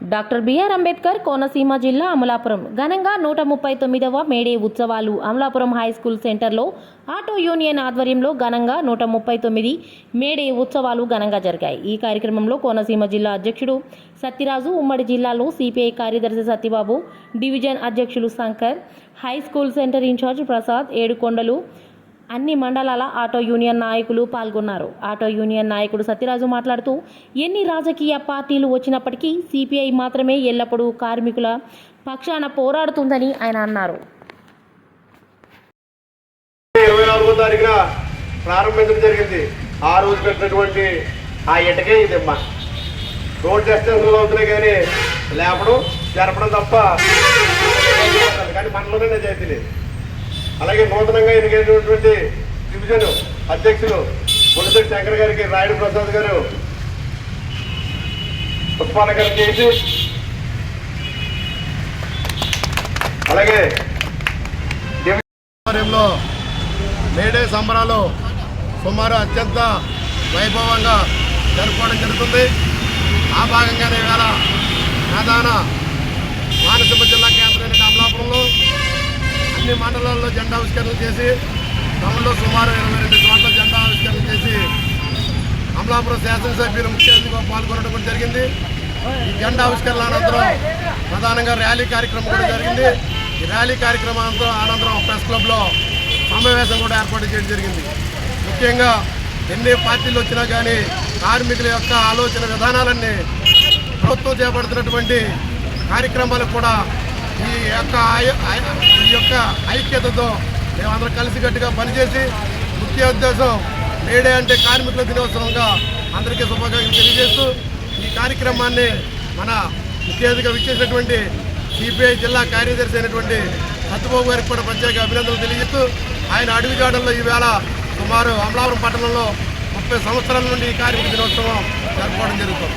Doctor BR Ambedkar Konaseema జిల్లా అమలాపురం. ఘనంగా నూట ముప్పై తొమ్మిదవ మేడే ఉత్సవాలు అమలాపురం హై స్కూల్ సెంటర్లో ఆటో యూనియన్ ఆధ్వర్యంలో ఘనంగా నూట ముప్పై తొమ్మిది మేడే ఉత్సవాలు ఘనంగా జరిగాయి. ఈ కార్యక్రమంలో కోనసీమ జిల్లా అధ్యక్షుడు సత్యరాజు ఉమ్మడి జిల్లాలో సిపిఐ కార్యదర్శి సత్యబాబు డివిజన్ అధ్యక్షులు Shankar high school centre incharge Prasad Yedukondalu అన్ని మండలాల ఆటో యూనియన్ నాయకులు పాల్గొన్నారు. ఆటో యూనియన్ నాయకుడు సత్యరాజు మాట్లాడుతూ ఎన్ని రాజకీయ పార్టీలు వచ్చినప్పటికీ సిపిఐ మాత్రమే ఎల్లప్పుడూ కార్మికుల పక్షాన పోరాడుతుందని ఆయన అన్నారు. ఇరవై నాలుగో తారీఖున ప్రారంభించడం జరిగింది. ఆ రోజు పెట్టినటువంటి ఆ ఇటకే ఇదమ్మా రోడ్ అవుతున్నాయి కానీ లేపడం జరపడం తప్ప కానీ మనలోనే నిజాయితీ లేదు అలాగే నూతనంగా ఎన్నికైనటువంటి డివిజన్ అధ్యక్షులు మునిశెట్టి శంకర్ గారికి రాయుడు ప్రసాద్ గారు పుష్పాలంకరణ చేసి అలాగే ఆధ్వర్యంలో మేడే సంబరాలు సుమారు అత్యంత వైభవంగా జరుపుకోవడం జరుగుతుంది. ఆ భాగంగానే ఇవాళ ప్రధాన మానసిక జిల్లా కేంద్రమైన అమలాపురంలో అన్ని మండలాల్లో జెండా ఆవిష్కరణ చేసి తమలో సుమారు ఇరవై రెండు చోట్ల జెండా ఆవిష్కరణ చేసి అమలాపురం శాసనసభ్యులు ముఖ్య అతిథిగా పాల్గొనడం కూడా జరిగింది. ఈ జెండా ఆవిష్కరణ అనంతరం ప్రధానంగా ర్యాలీ కార్యక్రమం కూడా జరిగింది. ఈ ర్యాలీ కార్యక్రమం అనంతరం ప్రెస్ క్లబ్లో సమావేశం కూడా ఏర్పాటు చేయడం జరిగింది. ముఖ్యంగా ఎన్ని పార్టీలు వచ్చినా కానీ కార్మికుల యొక్క ఆలోచన విధానాలన్నీ ప్రభుత్వం చేపడుతున్నటువంటి కార్యక్రమాలకు కూడా ఈ యొక్క ఈ యొక్క ఐక్యతతో మేమందరం కలిసికట్టుగా పనిచేసి ముఖ్య ఉద్దేశం మేడే అంటే కార్మికుల దినోత్సవంగా అందరికీ శుభాకాంక్షలు తెలియజేస్తూ ఈ కార్యక్రమాన్ని మన ముఖ్య అతిథిగా విచ్చేసినటువంటి సిపిఐ జిల్లా కార్యదర్శి అయినటువంటి సత్యబాబు గారికి కూడా ప్రత్యేక అభినందనలు తెలియజేస్తూ ఆయన అడవిజాడల్లో ఈవేళ సుమారు అమలాపురం పట్టణంలో ముప్పై సంవత్సరాల నుండి ఈ కార్మిక దినోత్సవం జరపడం జరుగుతుంది.